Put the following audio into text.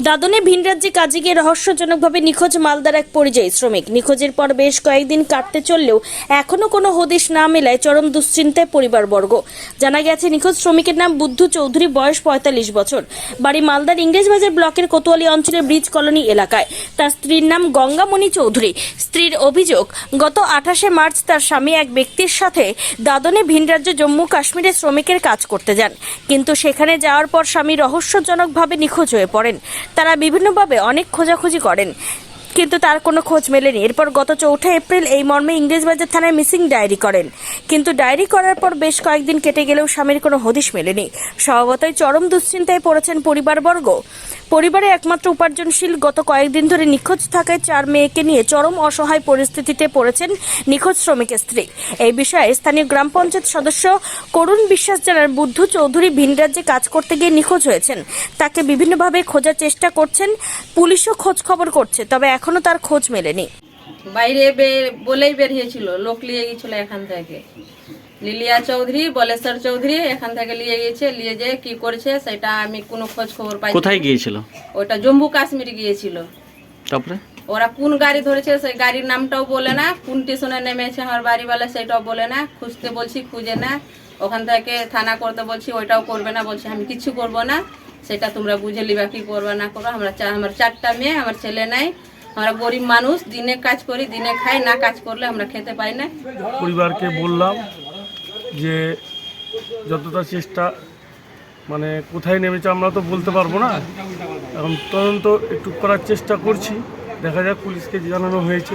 দাদনে ভিন রাজ্যে কাজে গিয়ে রহস্যজনকভাবে নিখোঁজ মালদার এক পরিযায়ী শ্রমিক। নিখোঁজের পর বেশ কয়েকদিন কাটতে চললেও এখনও কোনো হদিশ না মেলায় চরম দুশ্চিন্তায় পরিবারবর্গ। জানা গেছে, নিখোঁজ শ্রমিকের নাম বুদ্ধ চৌধুরী, বয়স পঁয়তাল্লিশ বছর। বাড়ি মালদার ইংরেজবাজার ব্লকের কোতোয়ালি অঞ্চলের ব্রিজ কলোনি এলাকায়। তার স্ত্রীর নাম গঙ্গামণি চৌধুরী। স্ত্রীর অভিযোগ, গত আঠাশে মার্চ তার স্বামী এক ব্যক্তির সাথে দাদনে ভিন রাজ্য জম্মু কাশ্মীরে শ্রমিকের কাজ করতে যান। কিন্তু সেখানে যাওয়ার পর স্বামী রহস্যজনকভাবে নিখোঁজ হয়ে পড়েন। তারা বিভিন্নভাবে অনেক খোঁজাখুঁজি করেন। কিন্তু তার কোনো খোঁজ মেলেনি। এরপর গত চৌঠা এপ্রিল এই মর্মে ইংরেজবাজার থানায় মিসিং ডায়েরি করেন। কিন্তু ডায়েরি করার পর বেশ কয়েকদিন কেটে গেলেও স্বামীর কোনো হদিশ মেলেনি। স্বভাবতই চরম দুশ্চিন্তায় পড়েছেন পরিবারবর্গ। পরিবারে একমাত্র উপার্জনশীল গত কয়েকদিন ধরে নিখোঁজ থাকায় চার মেয়েকে নিয়ে চরম অসহায় পরিস্থিতিতে পড়েছেন নিখোঁজ শ্রমিকের স্ত্রী। এই বিষয়ে স্থানীয় গ্রাম পঞ্চায়েত সদস্য করুণ বিশ্বাস জানার বুদ্ধ চৌধুরী ভিন রাজ্যে কাজ করতে গিয়ে নিখোঁজ হয়েছেন। তাকে বিভিন্নভাবে খোঁজার চেষ্টা করছেন, পুলিশও খোঁজ খবর করছে, তবে এখনও তার খোঁজ মেলেনি। বাইরে বের- বলেই বেরিয়েছিল লোক নিয়ে গিয়েছিল এখান থেকে। লিলিয়া চৌধুরী বলেশ্বর চৌধুরী এখান থেকে নিয়ে গিয়েছে নিয়ে যে কি করেছে সেটা আমি কোনো খোঁজ খবর পাই কোথায় গিয়েছিল? ওটা জম্মু কাশ্মীর গিয়েছিল। তারপরে? ওরা কোন গাড়ি ধরেছে সেই গাড়ির নামটাও বলে না কোন স্টেশনে নেমেছে আমার বাড়িওয়ালা সেটাও বলে না খুঁজতে বলছি খুঁজে না। ওখান থেকে থানা করতে বলছি ওইটাও করবে না বলছি আমি কিছু করব না। সেটা তোমরা বুঝে লিবা কি করবে না করো আমরা চা- আমার চারটা মেয়ে আমার ছেলে নাই আমরা গরিব মানুষ দিনে কাজ করি দিনে খাই না কাজ করলে আমরা খেতে পাই না। পরিবারকে বললাম যে যতটা চেষ্টা মানে কোথায় নেমেছে আমরা তো বলতে পারব না। এখন তদন্ত একটু করার চেষ্টা করছি। দেখা যাক পুলিশকে জানানো হয়েছে।